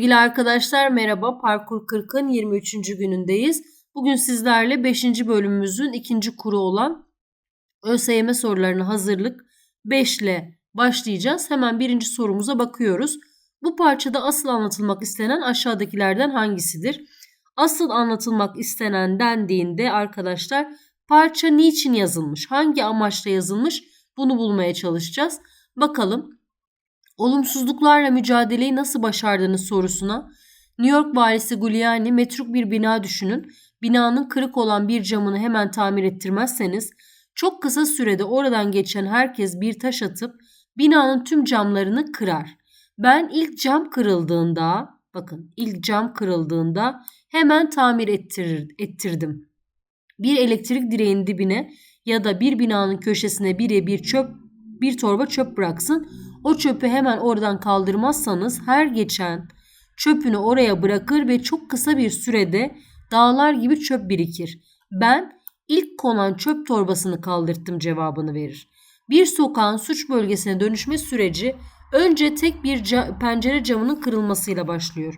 Sevgili arkadaşlar merhaba. Parkur 40'ın 23. günündeyiz. Bugün sizlerle 5. bölümümüzün ikinci kuru olan ÖSYM sorularına hazırlık 5 ile başlayacağız. Hemen birinci sorumuza bakıyoruz. Bu parçada asıl anlatılmak istenen aşağıdakilerden hangisidir? Asıl anlatılmak istenen dendiğinde arkadaşlar parça niçin yazılmış? Hangi amaçla yazılmış? Bunu bulmaya çalışacağız. Bakalım olumsuzluklarla mücadeleyi nasıl başardığınız sorusuna New York valisi Giuliani metruk bir bina düşünün. Binanın kırık olan bir camını hemen tamir ettirmezseniz çok kısa sürede oradan geçen herkes bir taş atıp binanın tüm camlarını kırar. Ben ilk cam kırıldığında bakın ilk cam kırıldığında hemen tamir ettirir, ettirdim. Bir elektrik direğinin dibine ya da bir binanın köşesine birebir çöp bir torba çöp bıraksın. O çöpü hemen oradan kaldırmazsanız her geçen çöpünü oraya bırakır ve çok kısa bir sürede dağlar gibi çöp birikir. Ben ilk konan çöp torbasını kaldırttım cevabını verir. Bir sokağın suç bölgesine dönüşme süreci önce tek bir ca- pencere camının kırılmasıyla başlıyor.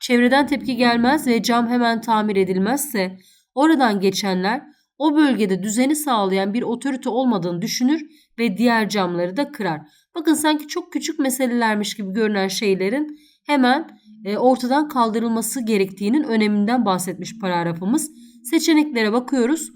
Çevreden tepki gelmez ve cam hemen tamir edilmezse oradan geçenler o bölgede düzeni sağlayan bir otorite olmadığını düşünür ve diğer camları da kırar. Bakın sanki çok küçük meselelermiş gibi görünen şeylerin hemen e, ortadan kaldırılması gerektiğinin öneminden bahsetmiş paragrafımız. Seçeneklere bakıyoruz.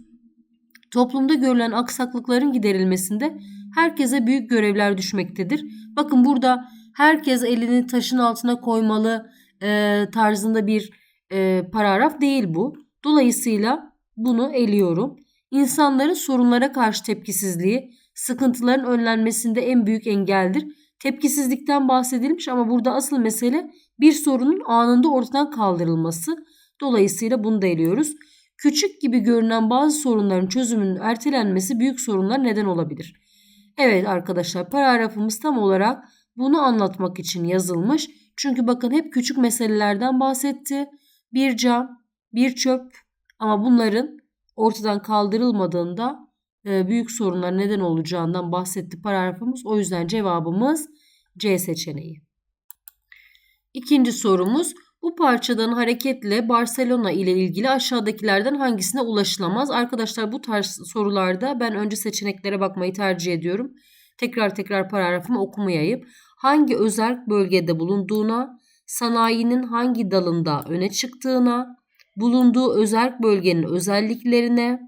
Toplumda görülen aksaklıkların giderilmesinde herkese büyük görevler düşmektedir. Bakın burada herkes elini taşın altına koymalı e, tarzında bir e, paragraf değil bu. Dolayısıyla bunu eliyorum. İnsanların sorunlara karşı tepkisizliği sıkıntıların önlenmesinde en büyük engeldir. Tepkisizlikten bahsedilmiş ama burada asıl mesele bir sorunun anında ortadan kaldırılması. Dolayısıyla bunu da eliyoruz. Küçük gibi görünen bazı sorunların çözümünün ertelenmesi büyük sorunlar neden olabilir. Evet arkadaşlar paragrafımız tam olarak bunu anlatmak için yazılmış. Çünkü bakın hep küçük meselelerden bahsetti. Bir cam, bir çöp ama bunların ortadan kaldırılmadığında büyük sorunlar neden olacağından bahsetti paragrafımız. O yüzden cevabımız C seçeneği. İkinci sorumuz bu parçadan hareketle Barcelona ile ilgili aşağıdakilerden hangisine ulaşılamaz? Arkadaşlar bu tarz sorularda ben önce seçeneklere bakmayı tercih ediyorum. Tekrar tekrar paragrafımı okumayayım. Hangi özel bölgede bulunduğuna, sanayinin hangi dalında öne çıktığına, bulunduğu özel bölgenin özelliklerine,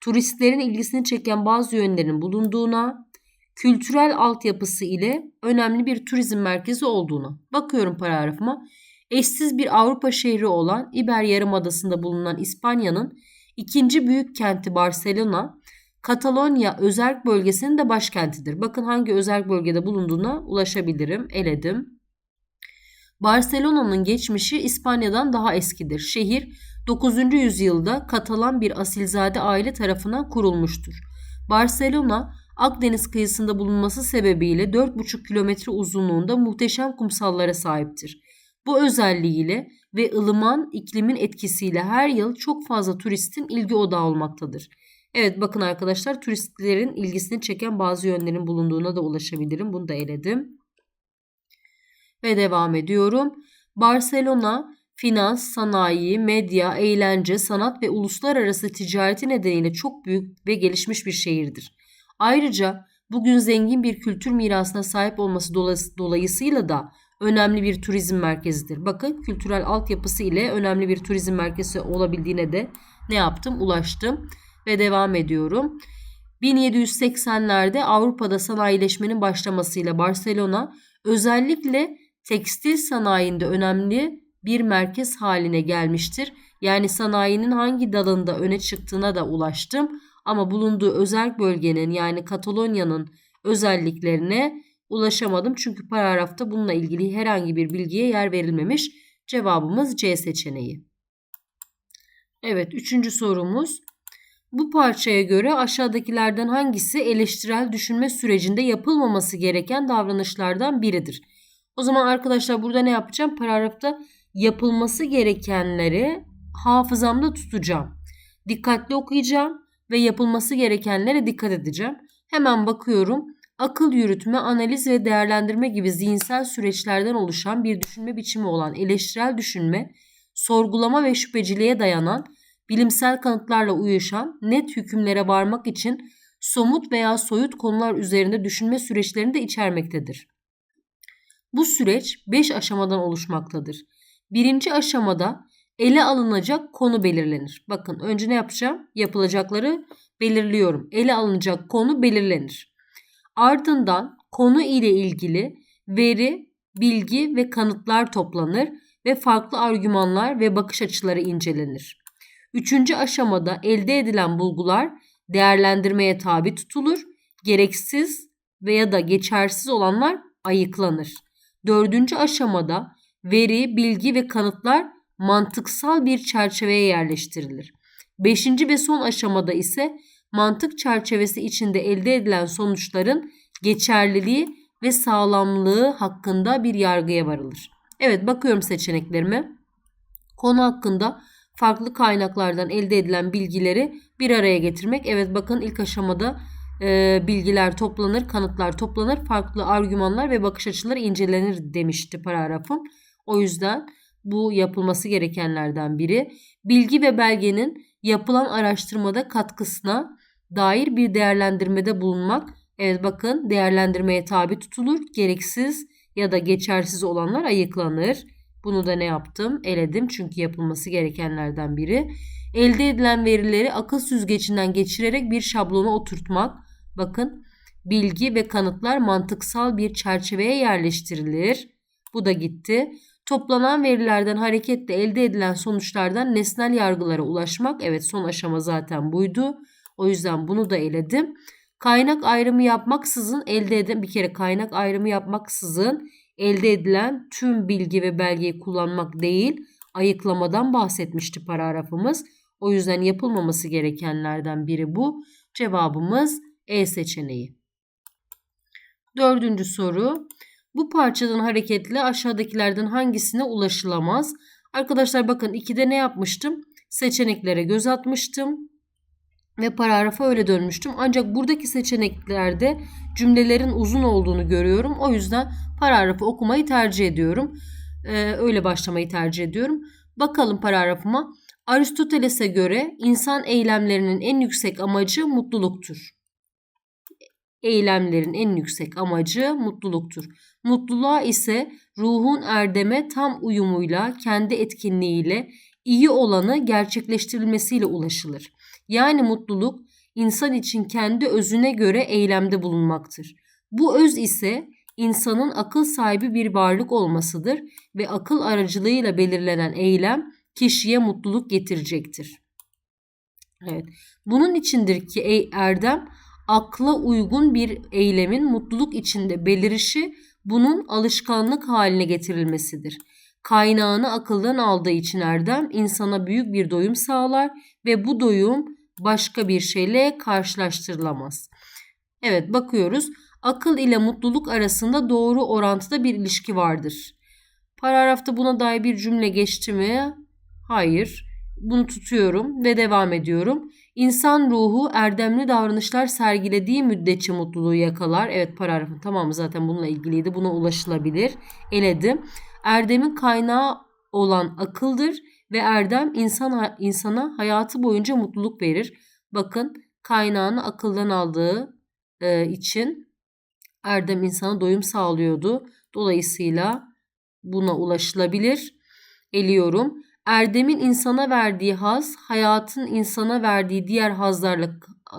turistlerin ilgisini çeken bazı yönlerin bulunduğuna, kültürel altyapısı ile önemli bir turizm merkezi olduğuna. Bakıyorum paragrafıma. Eşsiz bir Avrupa şehri olan İber Yarımadası'nda bulunan İspanya'nın ikinci büyük kenti Barcelona, Katalonya özerk bölgesinin de başkentidir. Bakın hangi özerk bölgede bulunduğuna ulaşabilirim. Eledim. Barcelona'nın geçmişi İspanya'dan daha eskidir. Şehir 9. yüzyılda Katalan bir asilzade aile tarafından kurulmuştur. Barcelona, Akdeniz kıyısında bulunması sebebiyle 4,5 kilometre uzunluğunda muhteşem kumsallara sahiptir. Bu özelliğiyle ve ılıman iklimin etkisiyle her yıl çok fazla turistin ilgi odağı olmaktadır. Evet bakın arkadaşlar turistlerin ilgisini çeken bazı yönlerin bulunduğuna da ulaşabilirim. Bunu da eledim. Ve devam ediyorum. Barcelona finans, sanayi, medya, eğlence, sanat ve uluslararası ticareti nedeniyle çok büyük ve gelişmiş bir şehirdir. Ayrıca bugün zengin bir kültür mirasına sahip olması dolayısıyla da önemli bir turizm merkezidir. Bakın kültürel altyapısı ile önemli bir turizm merkezi olabildiğine de ne yaptım? Ulaştım ve devam ediyorum. 1780'lerde Avrupa'da sanayileşmenin başlamasıyla Barcelona özellikle tekstil sanayinde önemli bir merkez haline gelmiştir. Yani sanayinin hangi dalında öne çıktığına da ulaştım ama bulunduğu özel bölgenin yani Katalonya'nın özelliklerine ulaşamadım. Çünkü paragrafta bununla ilgili herhangi bir bilgiye yer verilmemiş. Cevabımız C seçeneği. Evet üçüncü sorumuz. Bu parçaya göre aşağıdakilerden hangisi eleştirel düşünme sürecinde yapılmaması gereken davranışlardan biridir? O zaman arkadaşlar burada ne yapacağım? Paragrafta yapılması gerekenleri hafızamda tutacağım. Dikkatli okuyacağım ve yapılması gerekenlere dikkat edeceğim. Hemen bakıyorum. akıl yürütme, analiz ve değerlendirme gibi zihinsel süreçlerden oluşan bir düşünme biçimi olan eleştirel düşünme, sorgulama ve şüpheciliğe dayanan, bilimsel kanıtlarla uyuşan, net hükümlere varmak için somut veya soyut konular üzerinde düşünme süreçlerini de içermektedir. Bu süreç 5 aşamadan oluşmaktadır. Birinci aşamada ele alınacak konu belirlenir. Bakın önce ne yapacağım? Yapılacakları belirliyorum. Ele alınacak konu belirlenir. Ardından konu ile ilgili veri, bilgi ve kanıtlar toplanır ve farklı argümanlar ve bakış açıları incelenir. Üçüncü aşamada elde edilen bulgular değerlendirmeye tabi tutulur, gereksiz veya da geçersiz olanlar ayıklanır. Dördüncü aşamada veri, bilgi ve kanıtlar mantıksal bir çerçeveye yerleştirilir. Beşinci ve son aşamada ise mantık çerçevesi içinde elde edilen sonuçların geçerliliği ve sağlamlığı hakkında bir yargıya varılır. Evet bakıyorum seçeneklerime. Konu hakkında farklı kaynaklardan elde edilen bilgileri bir araya getirmek. Evet bakın ilk aşamada e, bilgiler toplanır, kanıtlar toplanır, farklı argümanlar ve bakış açıları incelenir demişti paragrafım. O yüzden bu yapılması gerekenlerden biri. Bilgi ve belgenin yapılan araştırmada katkısına dair bir değerlendirmede bulunmak. Evet bakın değerlendirmeye tabi tutulur. Gereksiz ya da geçersiz olanlar ayıklanır. Bunu da ne yaptım? Eledim çünkü yapılması gerekenlerden biri. Elde edilen verileri akıl süzgecinden geçirerek bir şablona oturtmak. Bakın bilgi ve kanıtlar mantıksal bir çerçeveye yerleştirilir. Bu da gitti. Toplanan verilerden hareketle elde edilen sonuçlardan nesnel yargılara ulaşmak. Evet son aşama zaten buydu. O yüzden bunu da eledim. Kaynak ayrımı yapmaksızın elde eden bir kere kaynak ayrımı yapmaksızın elde edilen tüm bilgi ve belgeyi kullanmak değil, ayıklamadan bahsetmişti paragrafımız. O yüzden yapılmaması gerekenlerden biri bu. Cevabımız E seçeneği. Dördüncü soru. Bu parçadan hareketle aşağıdakilerden hangisine ulaşılamaz? Arkadaşlar bakın 2'de ne yapmıştım? Seçeneklere göz atmıştım ve paragrafa öyle dönmüştüm. Ancak buradaki seçeneklerde cümlelerin uzun olduğunu görüyorum. O yüzden paragrafı okumayı tercih ediyorum. Ee, öyle başlamayı tercih ediyorum. Bakalım paragrafıma. Aristoteles'e göre insan eylemlerinin en yüksek amacı mutluluktur. Eylemlerin en yüksek amacı mutluluktur. Mutluluğa ise ruhun erdeme tam uyumuyla, kendi etkinliğiyle, iyi olanı gerçekleştirilmesiyle ulaşılır. Yani mutluluk insan için kendi özüne göre eylemde bulunmaktır. Bu öz ise insanın akıl sahibi bir varlık olmasıdır ve akıl aracılığıyla belirlenen eylem kişiye mutluluk getirecektir. Evet. Bunun içindir ki ey erdem akla uygun bir eylemin mutluluk içinde belirişi bunun alışkanlık haline getirilmesidir. Kaynağını akıldan aldığı için erdem insana büyük bir doyum sağlar ve bu doyum başka bir şeyle karşılaştırılamaz. Evet bakıyoruz. Akıl ile mutluluk arasında doğru orantıda bir ilişki vardır. Paragrafta buna dair bir cümle geçti mi? Hayır. Bunu tutuyorum ve devam ediyorum. İnsan ruhu erdemli davranışlar sergilediği müddetçe mutluluğu yakalar. Evet paragrafın tamamı zaten bununla ilgiliydi. Buna ulaşılabilir. Eledim. Erdemin kaynağı olan akıldır ve erdem insan insana hayatı boyunca mutluluk verir. Bakın kaynağını akıldan aldığı e, için erdem insana doyum sağlıyordu. Dolayısıyla buna ulaşılabilir. Eliyorum. Erdemin insana verdiği haz hayatın insana verdiği diğer hazlarla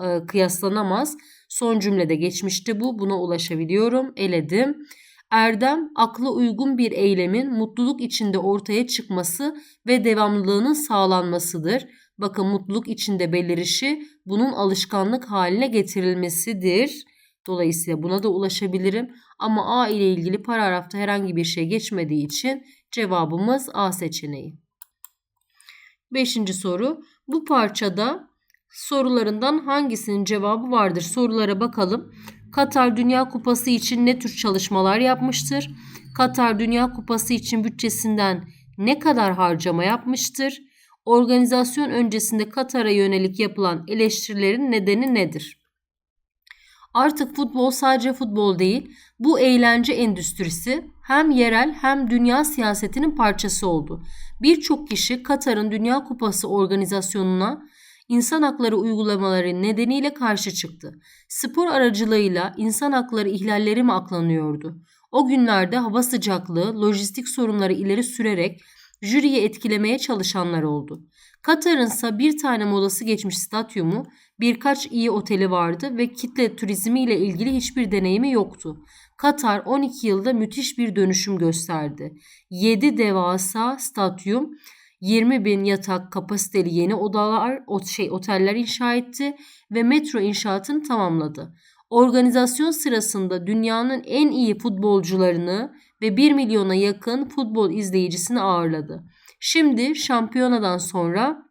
e, kıyaslanamaz. Son cümlede geçmişti bu. Buna ulaşabiliyorum. Eledim. Erdem akla uygun bir eylemin mutluluk içinde ortaya çıkması ve devamlılığının sağlanmasıdır. Bakın mutluluk içinde belirişi bunun alışkanlık haline getirilmesidir. Dolayısıyla buna da ulaşabilirim. Ama A ile ilgili paragrafta herhangi bir şey geçmediği için cevabımız A seçeneği. Beşinci soru. Bu parçada sorularından hangisinin cevabı vardır? Sorulara bakalım. Katar Dünya Kupası için ne tür çalışmalar yapmıştır? Katar Dünya Kupası için bütçesinden ne kadar harcama yapmıştır? Organizasyon öncesinde Katar'a yönelik yapılan eleştirilerin nedeni nedir? Artık futbol sadece futbol değil, bu eğlence endüstrisi hem yerel hem dünya siyasetinin parçası oldu. Birçok kişi Katar'ın Dünya Kupası organizasyonuna insan hakları uygulamaları nedeniyle karşı çıktı. Spor aracılığıyla insan hakları ihlalleri mi aklanıyordu? O günlerde hava sıcaklığı, lojistik sorunları ileri sürerek jüriyi etkilemeye çalışanlar oldu. Katar'ın ise bir tane modası geçmiş stadyumu, birkaç iyi oteli vardı ve kitle turizmi ile ilgili hiçbir deneyimi yoktu. Katar 12 yılda müthiş bir dönüşüm gösterdi. 7 devasa stadyum, 20 bin yatak kapasiteli yeni odalar, şey, oteller inşa etti ve metro inşaatını tamamladı. Organizasyon sırasında dünyanın en iyi futbolcularını ve 1 milyona yakın futbol izleyicisini ağırladı. Şimdi şampiyonadan sonra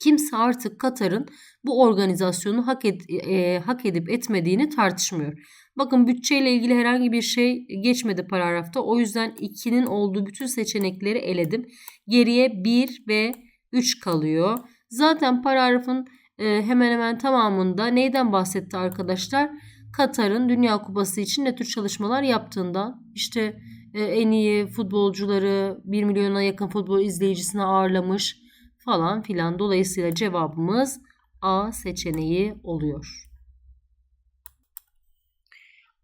kimse artık Katar'ın bu organizasyonu hak, ed e, hak edip etmediğini tartışmıyor. Bakın bütçeyle ilgili herhangi bir şey geçmedi paragrafta. O yüzden 2'nin olduğu bütün seçenekleri eledim. Geriye 1 ve 3 kalıyor. Zaten paragrafın e, hemen hemen tamamında neyden bahsetti arkadaşlar? Katar'ın Dünya Kupası için ne tür çalışmalar yaptığından, işte e, en iyi futbolcuları 1 milyona yakın futbol izleyicisine ağırlamış falan filan. Dolayısıyla cevabımız A seçeneği oluyor.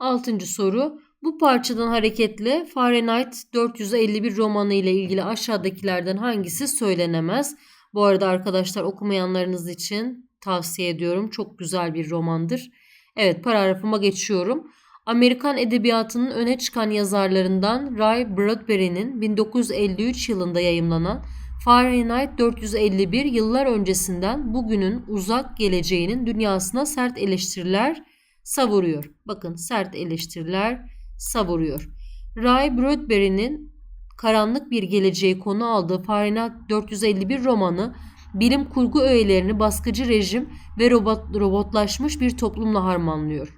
Altıncı soru. Bu parçadan hareketle Fahrenheit 451 romanı ile ilgili aşağıdakilerden hangisi söylenemez? Bu arada arkadaşlar okumayanlarınız için tavsiye ediyorum. Çok güzel bir romandır. Evet paragrafıma geçiyorum. Amerikan edebiyatının öne çıkan yazarlarından Ray Bradbury'nin 1953 yılında yayımlanan Fahrenheit 451 yıllar öncesinden bugünün uzak geleceğinin dünyasına sert eleştiriler savuruyor. Bakın sert eleştiriler savuruyor. Ray Bradbury'nin karanlık bir geleceği konu aldığı Fahrenheit 451 romanı bilim kurgu öğelerini baskıcı rejim ve robot, robotlaşmış bir toplumla harmanlıyor.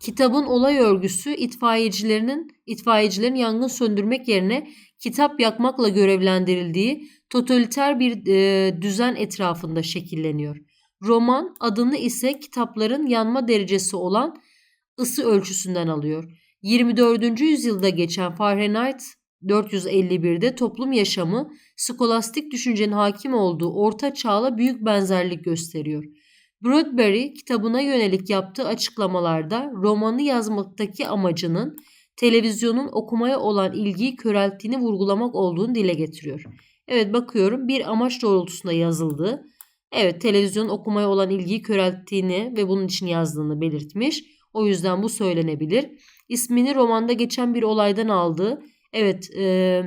Kitabın olay örgüsü itfaiyecilerinin itfaiyecilerin yangın söndürmek yerine kitap yakmakla görevlendirildiği totaliter bir e, düzen etrafında şekilleniyor. Roman adını ise kitapların yanma derecesi olan ısı ölçüsünden alıyor. 24. yüzyılda geçen Fahrenheit 451'de toplum yaşamı skolastik düşüncenin hakim olduğu orta çağla büyük benzerlik gösteriyor. Bradbury kitabına yönelik yaptığı açıklamalarda romanı yazmaktaki amacının televizyonun okumaya olan ilgiyi körelttiğini vurgulamak olduğunu dile getiriyor. Evet bakıyorum bir amaç doğrultusunda yazıldı. Evet televizyonun okumaya olan ilgiyi körelttiğini ve bunun için yazdığını belirtmiş. O yüzden bu söylenebilir. İsmini romanda geçen bir olaydan aldı. Evet e,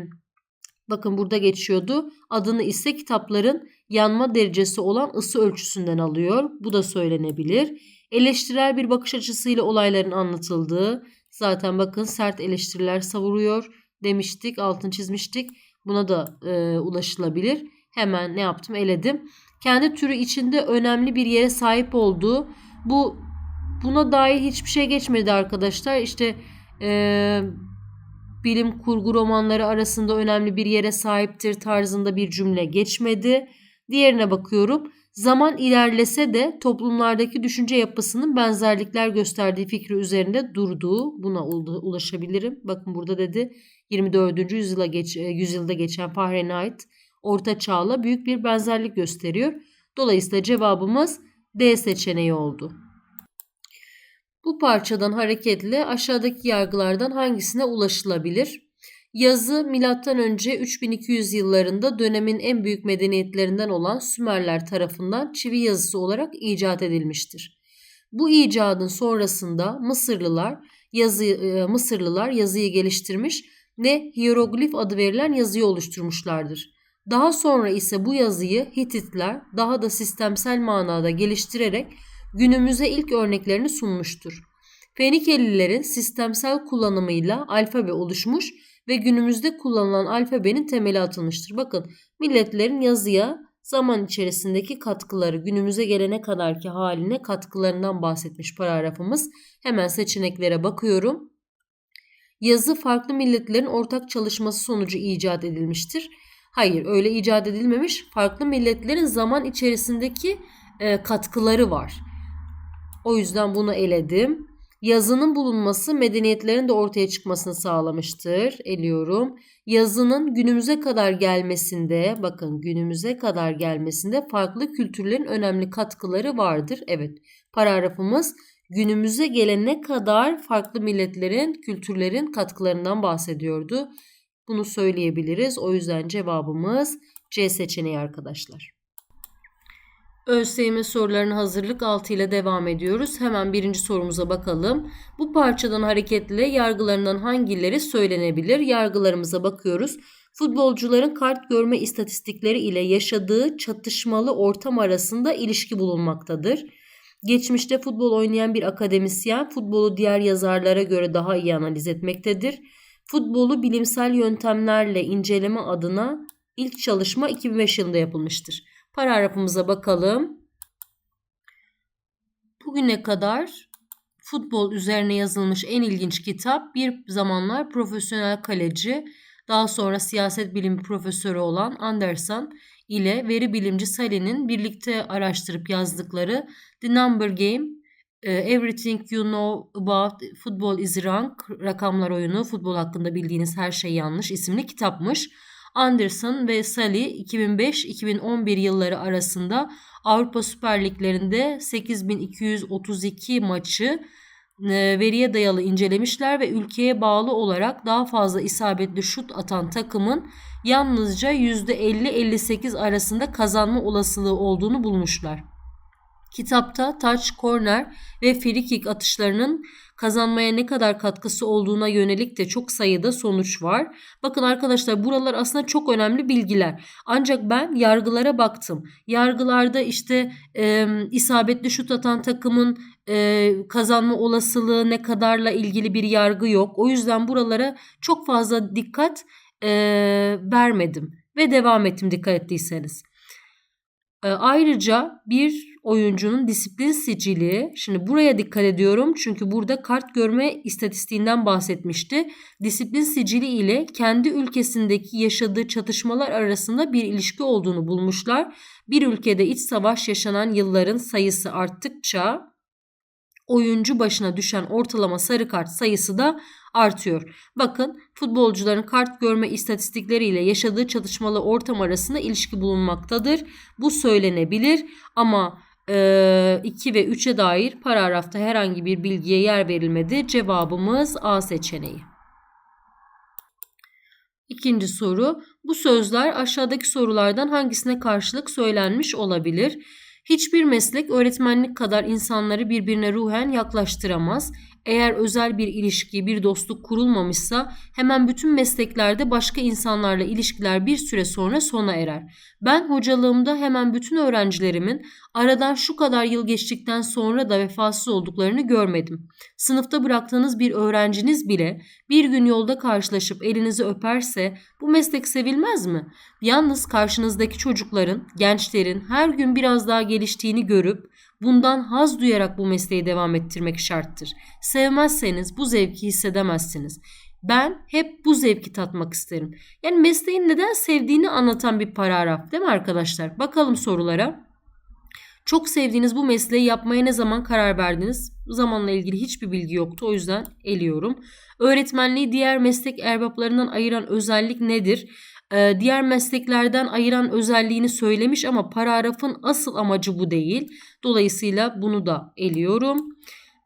bakın burada geçiyordu. Adını ise kitapların yanma derecesi olan ısı ölçüsünden alıyor. Bu da söylenebilir. Eleştirel bir bakış açısıyla olayların anlatıldığı. Zaten bakın sert eleştiriler savuruyor demiştik, altını çizmiştik. Buna da e, ulaşılabilir. Hemen ne yaptım? Eledim. Kendi türü içinde önemli bir yere sahip olduğu bu buna dair hiçbir şey geçmedi arkadaşlar. İşte e, bilim kurgu romanları arasında önemli bir yere sahiptir tarzında bir cümle geçmedi. Diğerine bakıyorum. Zaman ilerlese de toplumlardaki düşünce yapısının benzerlikler gösterdiği fikri üzerinde durduğu buna ulaşabilirim. Bakın burada dedi 24. yüzyıla geç, e, yüzyılda geçen Fahrenheit orta çağla büyük bir benzerlik gösteriyor. Dolayısıyla cevabımız D seçeneği oldu. Bu parçadan hareketle aşağıdaki yargılardan hangisine ulaşılabilir? Yazı M.Ö. 3200 yıllarında dönemin en büyük medeniyetlerinden olan Sümerler tarafından çivi yazısı olarak icat edilmiştir. Bu icadın sonrasında Mısırlılar yazı e, Mısırlılar yazıyı geliştirmiş ve hieroglif adı verilen yazıyı oluşturmuşlardır. Daha sonra ise bu yazıyı Hititler daha da sistemsel manada geliştirerek günümüze ilk örneklerini sunmuştur. Fenikelilerin sistemsel kullanımıyla alfabe oluşmuş ve günümüzde kullanılan alfabenin temeli atılmıştır. Bakın milletlerin yazıya zaman içerisindeki katkıları günümüze gelene kadarki haline katkılarından bahsetmiş paragrafımız. Hemen seçeneklere bakıyorum. Yazı farklı milletlerin ortak çalışması sonucu icat edilmiştir. Hayır öyle icat edilmemiş. Farklı milletlerin zaman içerisindeki e, katkıları var. O yüzden bunu eledim. Yazının bulunması medeniyetlerin de ortaya çıkmasını sağlamıştır. Eliyorum. Yazının günümüze kadar gelmesinde, bakın günümüze kadar gelmesinde farklı kültürlerin önemli katkıları vardır. Evet, paragrafımız günümüze gelene kadar farklı milletlerin, kültürlerin katkılarından bahsediyordu. Bunu söyleyebiliriz. O yüzden cevabımız C seçeneği arkadaşlar. ÖSYM sorularına hazırlık 6 ile devam ediyoruz. Hemen birinci sorumuza bakalım. Bu parçadan hareketle yargılarından hangileri söylenebilir? Yargılarımıza bakıyoruz. Futbolcuların kart görme istatistikleri ile yaşadığı çatışmalı ortam arasında ilişki bulunmaktadır. Geçmişte futbol oynayan bir akademisyen futbolu diğer yazarlara göre daha iyi analiz etmektedir. Futbolu bilimsel yöntemlerle inceleme adına ilk çalışma 2005 yılında yapılmıştır. Paragrafımıza bakalım. Bugüne kadar futbol üzerine yazılmış en ilginç kitap bir zamanlar profesyonel kaleci, daha sonra siyaset bilimi profesörü olan Anderson ile veri bilimci Sally'nin birlikte araştırıp yazdıkları The Number Game, Everything You Know About Football is Wrong, Rakamlar Oyunu, futbol hakkında bildiğiniz her şey yanlış isimli kitapmış. Anderson ve Sally 2005-2011 yılları arasında Avrupa Süper Liglerinde 8232 maçı e, veriye dayalı incelemişler ve ülkeye bağlı olarak daha fazla isabetli şut atan takımın yalnızca %50-58 arasında kazanma olasılığı olduğunu bulmuşlar. Kitapta touch, corner ve free kick atışlarının kazanmaya ne kadar katkısı olduğuna yönelik de çok sayıda sonuç var. Bakın arkadaşlar buralar aslında çok önemli bilgiler. Ancak ben yargılara baktım. Yargılarda işte e, isabetli şut atan takımın e, kazanma olasılığı ne kadarla ilgili bir yargı yok. O yüzden buralara çok fazla dikkat e, vermedim ve devam ettim dikkat ettiyseniz. E, ayrıca bir oyuncunun disiplin sicili. Şimdi buraya dikkat ediyorum çünkü burada kart görme istatistiğinden bahsetmişti. Disiplin sicili ile kendi ülkesindeki yaşadığı çatışmalar arasında bir ilişki olduğunu bulmuşlar. Bir ülkede iç savaş yaşanan yılların sayısı arttıkça oyuncu başına düşen ortalama sarı kart sayısı da artıyor. Bakın futbolcuların kart görme istatistikleriyle yaşadığı çatışmalı ortam arasında ilişki bulunmaktadır. Bu söylenebilir ama 2 ve 3'e dair paragrafta herhangi bir bilgiye yer verilmedi. Cevabımız A seçeneği. İkinci soru. Bu sözler aşağıdaki sorulardan hangisine karşılık söylenmiş olabilir? Hiçbir meslek öğretmenlik kadar insanları birbirine ruhen yaklaştıramaz. Eğer özel bir ilişki, bir dostluk kurulmamışsa hemen bütün mesleklerde başka insanlarla ilişkiler bir süre sonra sona erer. Ben hocalığımda hemen bütün öğrencilerimin aradan şu kadar yıl geçtikten sonra da vefasız olduklarını görmedim. Sınıfta bıraktığınız bir öğrenciniz bile bir gün yolda karşılaşıp elinizi öperse bu meslek sevilmez mi? Yalnız karşınızdaki çocukların, gençlerin her gün biraz daha geliştiğini görüp Bundan haz duyarak bu mesleği devam ettirmek şarttır. Sevmezseniz bu zevki hissedemezsiniz. Ben hep bu zevki tatmak isterim. Yani mesleğin neden sevdiğini anlatan bir paragraf değil mi arkadaşlar? Bakalım sorulara. Çok sevdiğiniz bu mesleği yapmaya ne zaman karar verdiniz? Zamanla ilgili hiçbir bilgi yoktu o yüzden eliyorum. Öğretmenliği diğer meslek erbaplarından ayıran özellik nedir? Ee, diğer mesleklerden ayıran özelliğini söylemiş ama paragrafın asıl amacı bu değil. Dolayısıyla bunu da eliyorum.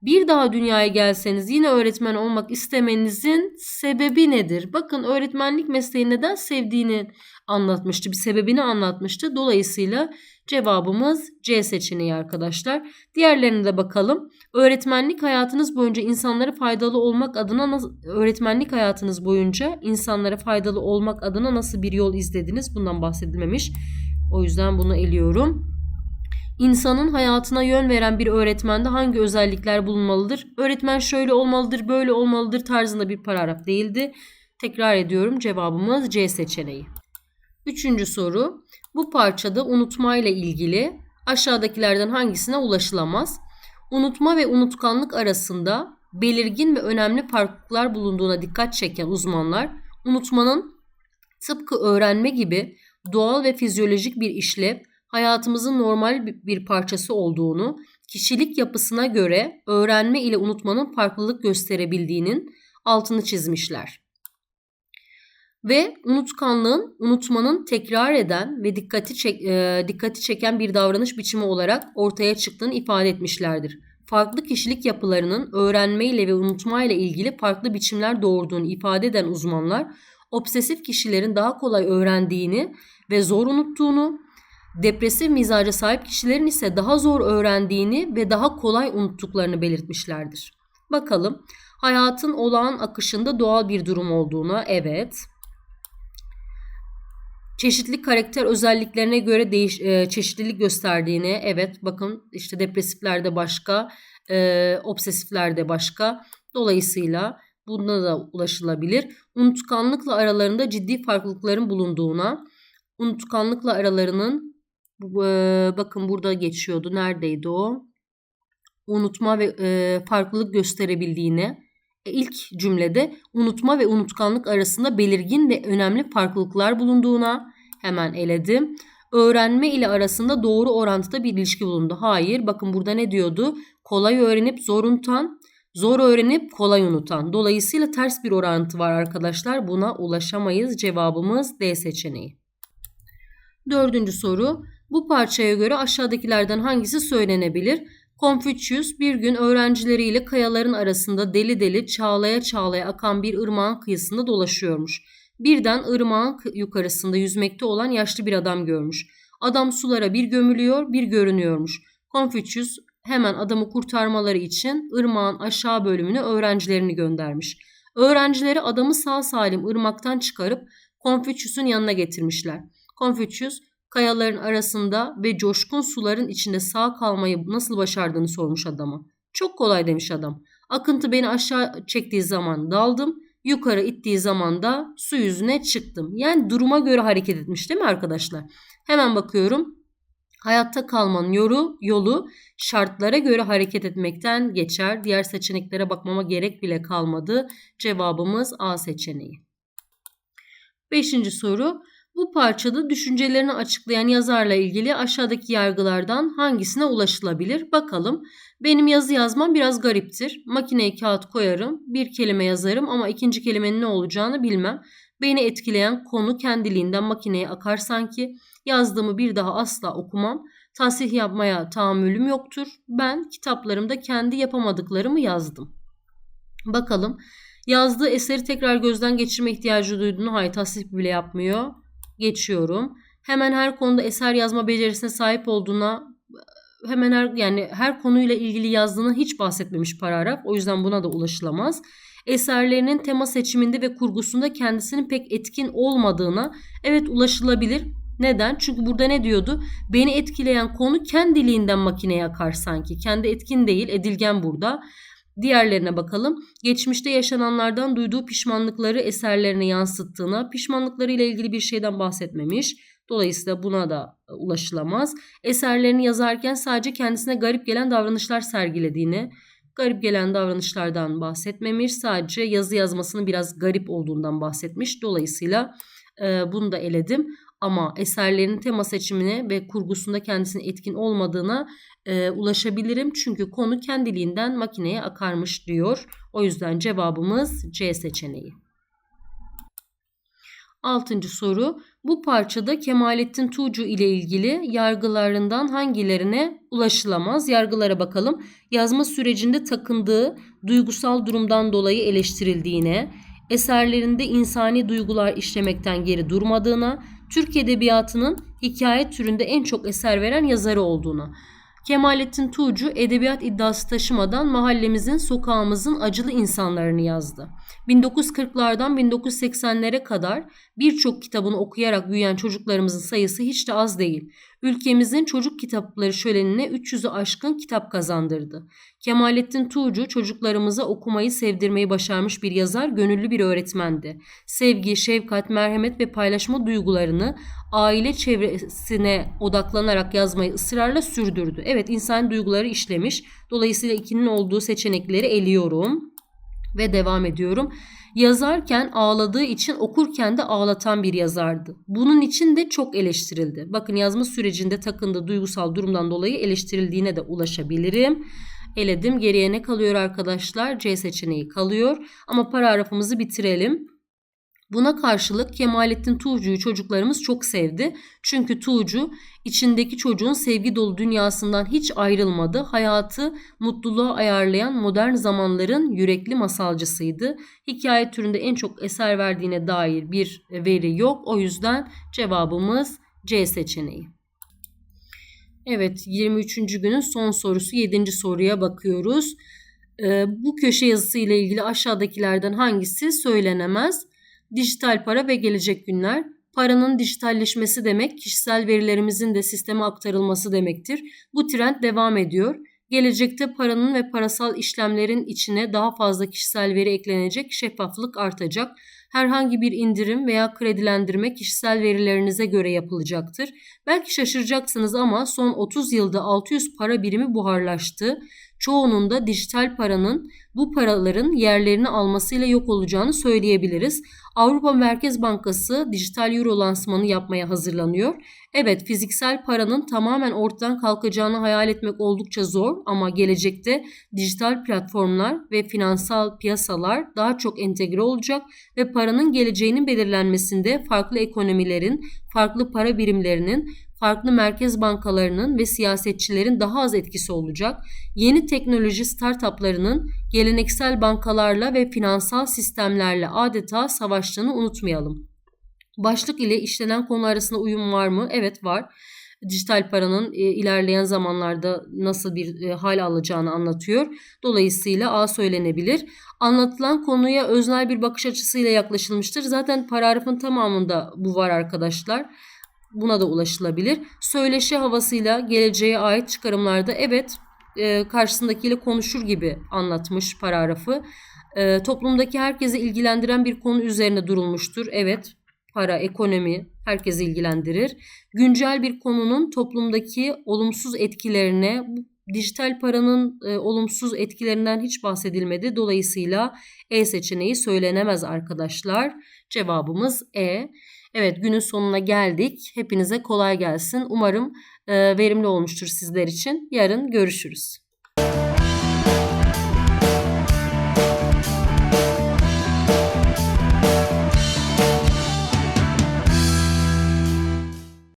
Bir daha dünyaya gelseniz yine öğretmen olmak istemenizin sebebi nedir? Bakın öğretmenlik mesleği neden sevdiğini anlatmıştı. Bir sebebini anlatmıştı. Dolayısıyla cevabımız C seçeneği arkadaşlar. Diğerlerine de bakalım. Öğretmenlik hayatınız boyunca insanlara faydalı olmak adına öğretmenlik hayatınız boyunca insanlara faydalı olmak adına nasıl bir yol izlediniz? Bundan bahsedilmemiş. O yüzden bunu eliyorum. İnsanın hayatına yön veren bir öğretmende hangi özellikler bulunmalıdır? Öğretmen şöyle olmalıdır, böyle olmalıdır tarzında bir paragraf değildi. Tekrar ediyorum cevabımız C seçeneği. Üçüncü soru. Bu parçada unutma ile ilgili aşağıdakilerden hangisine ulaşılamaz? Unutma ve unutkanlık arasında belirgin ve önemli farklılıklar bulunduğuna dikkat çeken uzmanlar, unutmanın tıpkı öğrenme gibi doğal ve fizyolojik bir işlev hayatımızın normal bir parçası olduğunu, kişilik yapısına göre öğrenme ile unutmanın farklılık gösterebildiğinin altını çizmişler. Ve unutkanlığın, unutmanın tekrar eden ve dikkati çek, e, dikkati çeken bir davranış biçimi olarak ortaya çıktığını ifade etmişlerdir. Farklı kişilik yapılarının öğrenmeyle ve unutmayla ilgili farklı biçimler doğurduğunu ifade eden uzmanlar, obsesif kişilerin daha kolay öğrendiğini ve zor unuttuğunu, depresif mizaca sahip kişilerin ise daha zor öğrendiğini ve daha kolay unuttuklarını belirtmişlerdir. Bakalım hayatın olağan akışında doğal bir durum olduğuna evet. Çeşitli karakter özelliklerine göre değiş, e, çeşitlilik gösterdiğini evet bakın işte depresiflerde başka, e, obsesiflerde başka. Dolayısıyla buna da ulaşılabilir. Unutkanlıkla aralarında ciddi farklılıkların bulunduğuna, unutkanlıkla aralarının bakın burada geçiyordu. Neredeydi o? Unutma ve e, farklılık gösterebildiğini. İlk cümlede unutma ve unutkanlık arasında belirgin ve önemli farklılıklar bulunduğuna hemen eledim. Öğrenme ile arasında doğru orantıda bir ilişki bulundu. Hayır bakın burada ne diyordu? Kolay öğrenip zor unutan, zor öğrenip kolay unutan. Dolayısıyla ters bir orantı var arkadaşlar. Buna ulaşamayız. Cevabımız D seçeneği. Dördüncü soru. Bu parçaya göre aşağıdakilerden hangisi söylenebilir? Confucius bir gün öğrencileriyle kayaların arasında deli deli çağlaya çağlaya akan bir ırmağın kıyısında dolaşıyormuş. Birden ırmağın yukarısında yüzmekte olan yaşlı bir adam görmüş. Adam sulara bir gömülüyor bir görünüyormuş. Confucius hemen adamı kurtarmaları için ırmağın aşağı bölümüne öğrencilerini göndermiş. Öğrencileri adamı sağ salim ırmaktan çıkarıp Confucius'un yanına getirmişler. Confucius kayaların arasında ve coşkun suların içinde sağ kalmayı nasıl başardığını sormuş adama. Çok kolay demiş adam. Akıntı beni aşağı çektiği zaman daldım, yukarı ittiği zaman da su yüzüne çıktım. Yani duruma göre hareket etmiş değil mi arkadaşlar? Hemen bakıyorum. Hayatta kalmanın yolu, yolu şartlara göre hareket etmekten geçer. Diğer seçeneklere bakmama gerek bile kalmadı. Cevabımız A seçeneği. Beşinci soru. Bu parçada düşüncelerini açıklayan yazarla ilgili aşağıdaki yargılardan hangisine ulaşılabilir? Bakalım. Benim yazı yazmam biraz gariptir. Makineye kağıt koyarım, bir kelime yazarım ama ikinci kelimenin ne olacağını bilmem. Beni etkileyen konu kendiliğinden makineye akar sanki. Yazdığımı bir daha asla okumam. Tasih yapmaya tahammülüm yoktur. Ben kitaplarımda kendi yapamadıklarımı yazdım. Bakalım. Yazdığı eseri tekrar gözden geçirme ihtiyacı duyduğunu hayır tasih bile yapmıyor geçiyorum. Hemen her konuda eser yazma becerisine sahip olduğuna hemen her yani her konuyla ilgili yazdığını hiç bahsetmemiş paragraf. O yüzden buna da ulaşılamaz. Eserlerinin tema seçiminde ve kurgusunda kendisinin pek etkin olmadığına evet ulaşılabilir. Neden? Çünkü burada ne diyordu? Beni etkileyen konu kendiliğinden makineye akar sanki. Kendi etkin değil, edilgen burada. Diğerlerine bakalım. Geçmişte yaşananlardan duyduğu pişmanlıkları eserlerine yansıttığına, pişmanlıkları ile ilgili bir şeyden bahsetmemiş. Dolayısıyla buna da e, ulaşılamaz. Eserlerini yazarken sadece kendisine garip gelen davranışlar sergilediğini, garip gelen davranışlardan bahsetmemiş. Sadece yazı yazmasının biraz garip olduğundan bahsetmiş. Dolayısıyla e, bunu da eledim ama eserlerin tema seçimine ve kurgusunda kendisinin etkin olmadığına e, ulaşabilirim. Çünkü konu kendiliğinden makineye akarmış diyor. O yüzden cevabımız C seçeneği. Altıncı soru. Bu parçada Kemalettin Tuğcu ile ilgili yargılarından hangilerine ulaşılamaz? Yargılara bakalım. Yazma sürecinde takındığı duygusal durumdan dolayı eleştirildiğine, eserlerinde insani duygular işlemekten geri durmadığına, Türk Edebiyatı'nın hikaye türünde en çok eser veren yazarı olduğuna. Kemalettin Tuğcu edebiyat iddiası taşımadan mahallemizin, sokağımızın acılı insanlarını yazdı. 1940'lardan 1980'lere kadar birçok kitabını okuyarak büyüyen çocuklarımızın sayısı hiç de az değil. Ülkemizin çocuk kitapları şölenine 300'ü aşkın kitap kazandırdı. Kemalettin Tuğcu çocuklarımıza okumayı sevdirmeyi başarmış bir yazar, gönüllü bir öğretmendi. Sevgi, şefkat, merhamet ve paylaşma duygularını aile çevresine odaklanarak yazmayı ısrarla sürdürdü. Evet insan duyguları işlemiş. Dolayısıyla ikinin olduğu seçenekleri eliyorum ve devam ediyorum. Yazarken ağladığı için okurken de ağlatan bir yazardı. Bunun için de çok eleştirildi. Bakın yazma sürecinde takındığı duygusal durumdan dolayı eleştirildiğine de ulaşabilirim. Eledim. Geriye ne kalıyor arkadaşlar? C seçeneği kalıyor. Ama paragrafımızı bitirelim. Buna karşılık Kemalettin Tuğcu'yu çocuklarımız çok sevdi. Çünkü Tuğcu içindeki çocuğun sevgi dolu dünyasından hiç ayrılmadı. Hayatı mutluluğa ayarlayan modern zamanların yürekli masalcısıydı. Hikaye türünde en çok eser verdiğine dair bir veri yok. O yüzden cevabımız C seçeneği. Evet 23. günün son sorusu 7. soruya bakıyoruz. Ee, bu köşe yazısı ile ilgili aşağıdakilerden hangisi söylenemez? Dijital para ve gelecek günler. Paranın dijitalleşmesi demek kişisel verilerimizin de sisteme aktarılması demektir. Bu trend devam ediyor. Gelecekte paranın ve parasal işlemlerin içine daha fazla kişisel veri eklenecek, şeffaflık artacak. Herhangi bir indirim veya kredilendirme kişisel verilerinize göre yapılacaktır. Belki şaşıracaksınız ama son 30 yılda 600 para birimi buharlaştı. Çoğunun da dijital paranın bu paraların yerlerini almasıyla yok olacağını söyleyebiliriz. Avrupa Merkez Bankası dijital euro lansmanı yapmaya hazırlanıyor. Evet fiziksel paranın tamamen ortadan kalkacağını hayal etmek oldukça zor ama gelecekte dijital platformlar ve finansal piyasalar daha çok entegre olacak ve paranın geleceğinin belirlenmesinde farklı ekonomilerin, farklı para birimlerinin farklı merkez bankalarının ve siyasetçilerin daha az etkisi olacak. Yeni teknoloji startuplarının geleneksel bankalarla ve finansal sistemlerle adeta savaştığını unutmayalım. Başlık ile işlenen konu arasında uyum var mı? Evet var. Dijital paranın e, ilerleyen zamanlarda nasıl bir e, hal alacağını anlatıyor. Dolayısıyla A söylenebilir. Anlatılan konuya öznel bir bakış açısıyla yaklaşılmıştır. Zaten paragrafın tamamında bu var arkadaşlar buna da ulaşılabilir. Söyleşi havasıyla geleceğe ait çıkarımlarda evet e, karşısındakiyle konuşur gibi anlatmış paragrafı. E, toplumdaki herkesi ilgilendiren bir konu üzerine durulmuştur. Evet para, ekonomi herkesi ilgilendirir. Güncel bir konunun toplumdaki olumsuz etkilerine dijital paranın e, olumsuz etkilerinden hiç bahsedilmedi. Dolayısıyla E seçeneği söylenemez arkadaşlar. Cevabımız E. Evet günün sonuna geldik. Hepinize kolay gelsin. Umarım e, verimli olmuştur sizler için. Yarın görüşürüz.